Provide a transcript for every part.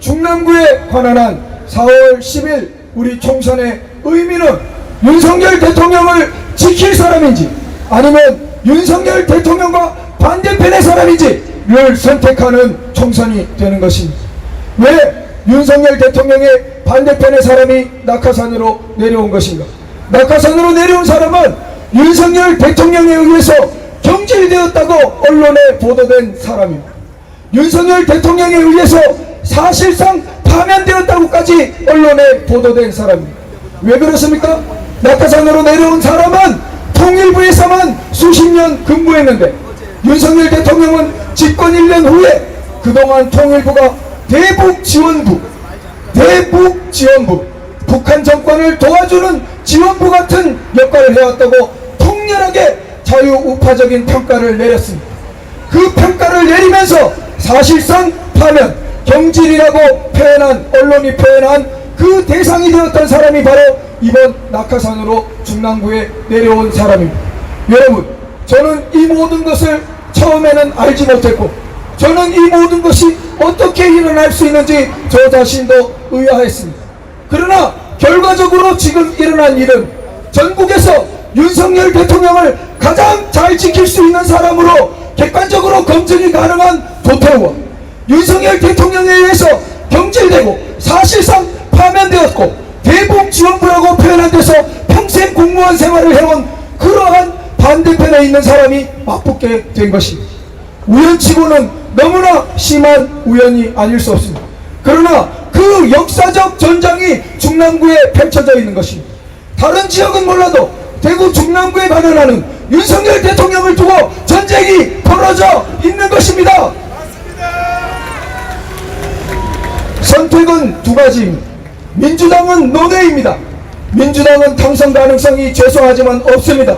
중남구에 관한한 4월 10일 우리 총선의 의미는 윤석열 대통령을 지킬 사람인지 아니면 윤석열 대통령과 반대편의 사람인지를 선택하는 총선이 되는 것입니다. 왜 윤석열 대통령의 반대편의 사람이 낙하산으로 내려온 것인가? 낙하산으로 내려온 사람은 윤석열 대통령에 의해서 경질되었다고 언론에 보도된 사람입니다. 윤석열 대통령에 의해서 사실상 파면되었다고까지 언론에 보도된 사람입니다. 왜 그렇습니까? 낙하산으로 내려온 사람은 통일부에서만 수십 년 근무했는데 윤석열 대통령은 집권 1년 후에 그동안 통일부가 대북 지원부, 대북 지원부, 북한 정권을 도와주는 지원부 같은 역할을 해왔다고 통렬하게 자유우파적인 평가를 내렸습니다. 그 평가를 내리면서 사실상 파면, 경질이라고 표현한, 언론이 표현한 그 대상이 되었던 사람이 바로 이번 낙하산으로 중랑구에 내려온 사람입니다. 여러분, 저는 이 모든 것을 처음에는 알지 못했고, 저는 이 모든 것이 어떻게 일어날 수 있는지 저 자신도 의아했습니다. 그러나 결과적으로 지금 일어난 일은 전국에서 윤석열 대통령을 가장 잘 지킬 수 있는 사람으로 객관적으로 검증이 가능한 도태우원 윤석열 대통령에 의해서 경질되고 사실상 파면되었고 대북 지원부라고 표현한 데서 평생 공무원 생활을 해온 그러한 반대편에 있는 사람이 맞붙게 된 것입니다. 우연치고는 너무나 심한 우연이 아닐 수 없습니다. 그러나 그 역사적 전장이 중남구에 펼쳐져 있는 것입니다. 다른 지역은 몰라도 대구 중남구에 관련하는 윤석열 대통령을 두고 전쟁이 벌어져 있는 것입니다. 선택은 두 가지입니다. 민주당은 논외입니다. 민주당은 당선 가능성이 죄송하지만 없습니다.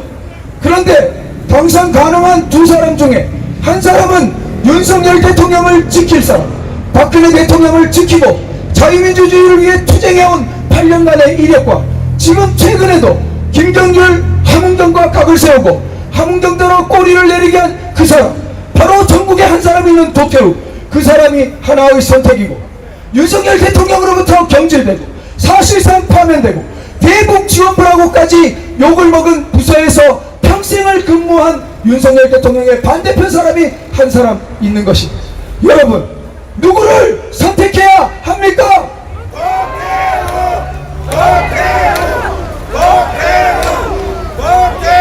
그런데 당선 가능한 두 사람 중에 한 사람은 윤석열 대통령을 지킬 사람, 박근혜 대통령을 지키고 자유민주주의를 위해 투쟁해온 8년간의 이력과 지금 최근에도 김경률 함흥정과 각을 세우고 함흥정대로 꼬리를 내리게 한 그 사람 바로 전국에 한 사람이 있는 도태우 그 사람이 하나의 선택이고 윤석열 대통령으로부터 경질되고 사실상 파면되고 대북 지원부라고까지 욕을 먹은 부서에서 평생을 근무한 윤석열 대통령의 반대편 사람이 한 사람 있는 것입니다. 여러분 누구를 선택해야 합니까?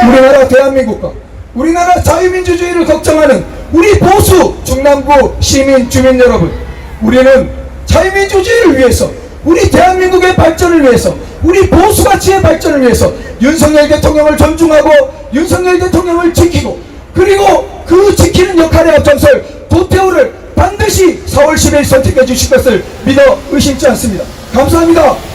우리나라 대한민국과 우리나라 자유민주주의를 걱정하는 우리 보수 중남부 시민 주민 여러분 우리는 자유민주주의를 위해서 우리 대한민국의 발전을 위해서 우리 보수 가치의 발전을 위해서 윤석열 대통령을 존중하고 윤석열 대통령을 지키고 그리고 그 지키는 역할에 앞장설 도태우를 반드시 4월 10일 선택해 주실 것을 믿어 의심치 않습니다. 감사합니다.